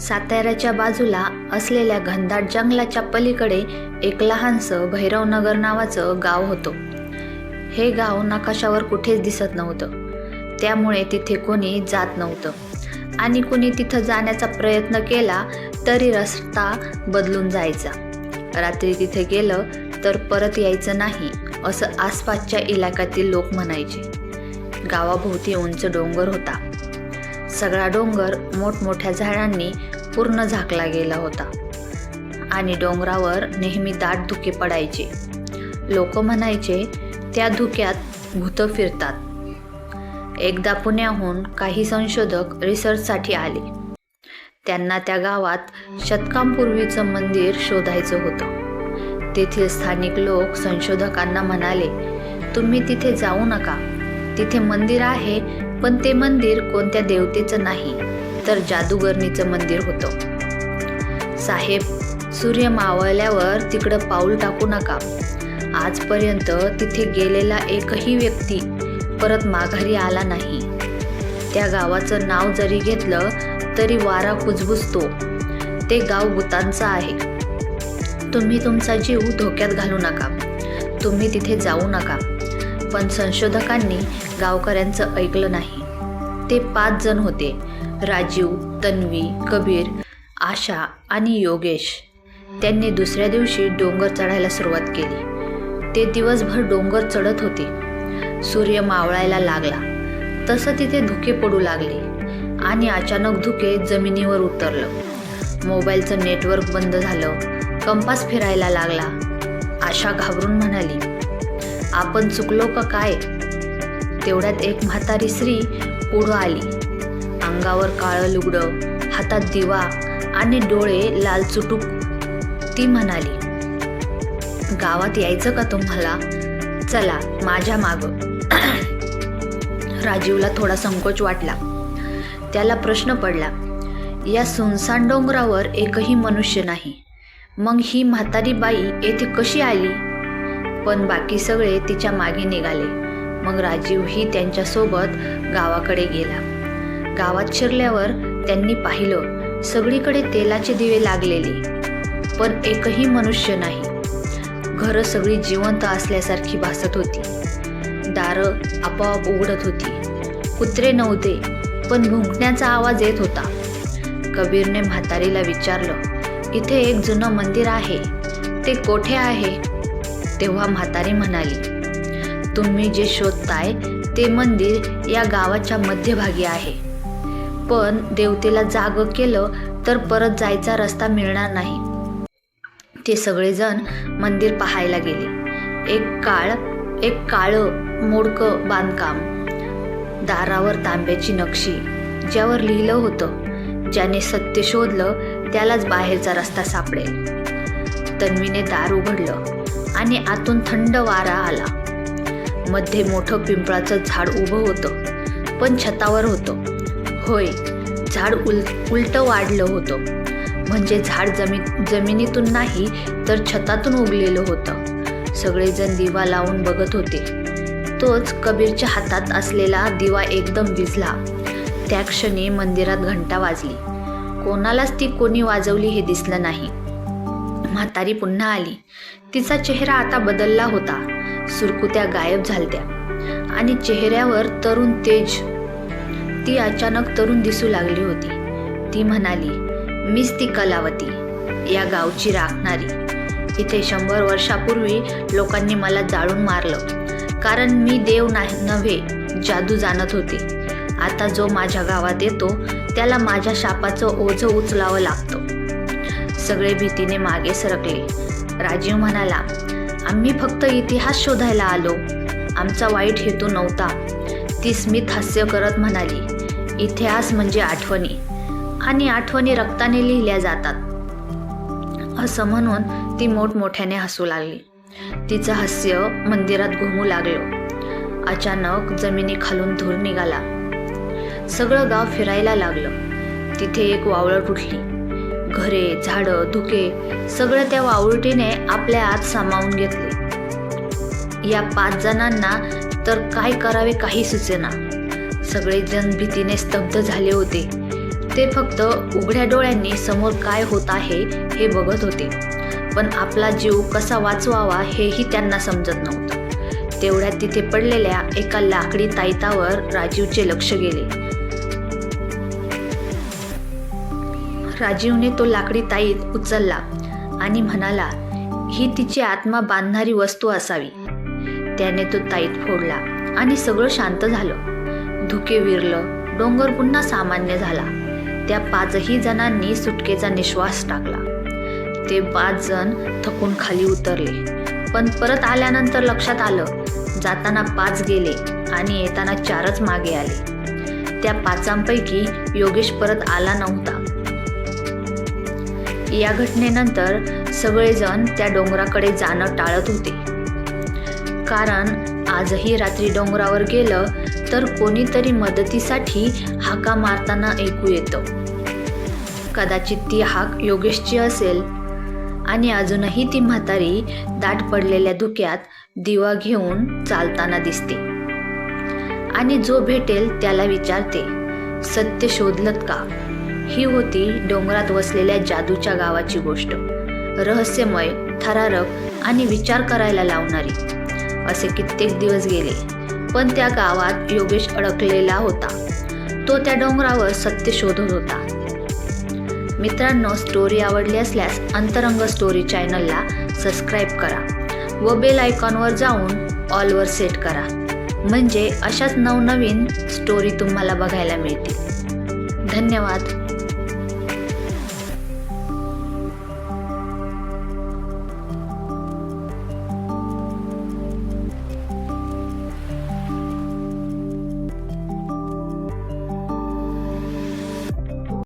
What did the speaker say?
साताऱ्याच्या बाजूला असलेल्या घनदाट जंगलाच्या पलीकडे एक लहानसं भैरवनगर नावाचं गाव होतं. हे गाव नकाशावर कुठेच दिसत नव्हतं. त्यामुळे तिथे कोणी जात नव्हतं. आणि कुणी तिथं जाण्याचा प्रयत्न केला तरी रस्ता बदलून जायचा. रात्री तिथे गेलं तर परत यायचं नाही असं आसपासच्या इलाक्यातील लोक म्हणायचे. गावाभोवती उंच डोंगर होता. सगळा डोंगर मोठमोठ्या झाडांनी पूर्ण झाकला गेला होता. आणि डोंगरावर नेहमी दाट धुके पडायचे. लोक म्हणायचे त्या धुक्यात भूतं फिरतात. एकदा पुण्याहून काही संशोधक रिसर्चसाठी आले. त्यांना त्या गावात शतकांपूर्वीचं मंदिर शोधायचं होतं. तेथील स्थानिक लोक संशोधकांना म्हणाले तुम्ही तिथे जाऊ नका. तिथे मंदिर आहे पण ते मंदिर कोणत्या देवतेचं नाही तर जादूगरणीचं मंदिर होतं. साहेब सूर्य मावळल्यावर तिकडं पाऊल टाकू नका. आजपर्यंत तिथे गेलेला एकही व्यक्ती परत माघारी आला नाही. त्या गावाचं नाव जरी घेतलं तरी वारा कुजबुजतो. ते गाव भूतांचं आहे. तुम्ही तुमचा जीव धोक्यात घालू नका. तुम्ही तिथे जाऊ नका. पण संशोधकांनी गावकऱ्यांचं ऐकलं नाही. ते पाच जण होते. राजीव तन्वी कबीर आशा आणि योगेश. त्यांनी दुसऱ्या दिवशी डोंगर चढायला सुरुवात केली. ते दिवसभर डोंगर चढत होते. सूर्य मावळायला लागला. तसं तिथे धुके पडू लागले आणि अचानक धुके जमिनीवर उतरलं. मोबाईलचं नेटवर्क बंद झालं. कंपास फिरायला लागला. आशा घाबरून म्हणाली आपण चुकलो का काय? तेवढ्यात एक म्हातारी स्त्री पुढं आली. अंगावर काळं लुगडं हातात दिवा आणि डोळे लाल चुटूक. ती म्हणाली गावात यायचं का तुम्हाला? चला माझ्या माग. राजीवला थोडा संकोच वाटला. त्याला प्रश्न पडला या सुनसान डोंगरावर एकही मनुष्य नाही. मग ही म्हातारी बाई येथे कशी आली? पण बाकी सगळे तिच्यामागे निघाले. मग राजीवही त्यांच्यासोबत गावाकडे गेला. गावात शिरल्यावर त्यांनी पाहिलं सगळीकडे तेलाचे दिवे लागलेले. पण एकही मनुष्य नाही. घरं सगळी जिवंत असल्यासारखी भासत होती. दारं आपोआप उघडत होती. कुत्रे नव्हते पण भुंकण्याचा आवाज येत होता. कबीरने म्हातारीला विचारलं इथे एक जुनं मंदिर आहे. ते कोठे आहे? तेव्हा म्हातारी म्हणाली तुम्ही जे शोधताय ते मंदिर या गावाच्या मध्यभागी आहे. पण देवतेला जाग केलं तर परत जायचा रस्ता मिळणार नाही. ते सगळेजण मंदिर पाहायला गेले. एक काळ एक काळं मोडकं बांधकाम. दारावर तांब्याची नक्षी ज्यावर लिहिलं होतं ज्याने सत्य शोधलं त्यालाच बाहेरचा रस्ता सापडेल. तन्वीने दार उघडलं. आणि आतून थंड वारा आला. मध्ये मोठं पिंपळाचं झाड उभं होतं पण छतावर होतं. होय झाड उल उलटं वाढलं होतं. म्हणजे झाड जमी जमिनीतून नाही तर छतातून उगलेलं होतं. सगळेजण दिवा लावून बघत होते. तोच कबीरच्या हातात असलेला दिवा एकदम विझला त्या क्षणी मंदिरात घंटा वाजली. कोणालाच ती कोणी वाजवली हे दिसलं नाही. म्हातारी पुन्हा आली. तिचा चेहरा आता बदलला होता. सुरकुत्या गायब झालत्या. आणि चेहऱ्यावर तरुण तेज. ती अचानक तरुण दिसू लागली होती. ती म्हणाली मीच ती कलावती. या गावची राखणारी. इथे शंभर वर्षापूर्वी लोकांनी मला जाळून मारलं. कारण मी देव नाही नव्हे जादू जाणत होते. आता जो माझ्या गावात येतो त्याला माझ्या शापाचं ओझं उचलावं लागतं. सगळे भीतीने मागे सरकले. राजीव म्हणाला आम्ही फक्त इतिहास शोधायला आलो. आमचा वाईट हेतू नव्हता. ती स्मित हास्य करत म्हणाली इतिहास म्हणजे आठवणी. आणि आठवणी रक्ताने लिहिल्या जातात. असं म्हणून ती मोठमोठ्याने हसू लागली. तिचं हास्य मंदिरात घुमू लागलं. अचानक जमिनी खालून धूर निघाला. सगळं गाव फिरायला लागलं. तिथे एक वावळ उठली. घरे झाडं धुके सगळं त्या वावळटीने आपल्या आत सामावून घेतले. या पाच जणांना तर काय करावे काही सुचेना. सगळेजण भीतीने स्तब्ध झाले होते. ते फक्त उघड्या डोळ्यांनी समोर काय होत आहे हे बघत होते. पण आपला जीव कसा वाचवावा हेही त्यांना समजत नव्हतं. तेवढ्यात तिथे पडलेल्या एका लाकडी ताईतावर राजीवचे लक्ष गेले. राजीवने तो लाकडी ताईत उचलला आणि म्हणाला ही तिची आत्मा बांधणारी वस्तू असावी. त्याने तो ताईत फोडला आणि सगळं शांत झालं. धुके विरलं डोंगर पुन्हा सामान्य झाला. त्या पाचही जणांनी सुटकेचा निश्वास टाकला. ते पाच जण थकून खाली उतरले. पण परत आल्यानंतर लक्षात आलं जाताना पाच गेले आणि येताना चारच मागे आले. त्या पाचांपैकी योगेश परत आला नव्हता. या घटनेनंतर सगळेजण त्या डोंगराकडे जाणं टाळत होते. कारण आजही रात्री डोंगरावर गेलं तर कोणीतरी मदतीसाठी हाका मारताना ऐकू येतं. कदाचित ती हाक योगेशची असेल. आणि अजूनही ती म्हातारी दाट पडलेल्या धुक्यात दिवा घेऊन चालताना दिसते. आणि जो भेटेल त्याला विचारते सत्य शोधलत का? ही होती डोंगरात वसलेल्या जादूच्या गावाची गोष्ट. रहस्यमय थरारक आणि विचार करायला लावणारी. असे कित्येक दिवस गेले पण त्या गावात योगेश अडकलेला होता. तो त्या डोंगरावर सत्य शोधत होता. मित्रांनो स्टोरी आवडली असल्यास अंतरंग स्टोरी चॅनलला सबस्क्राईब करा व बेल आयकॉनवर जाऊन ऑलवर सेट करा. म्हणजे अशाच नवनवीन स्टोरी तुम्हाला बघायला मिळतील. धन्यवाद.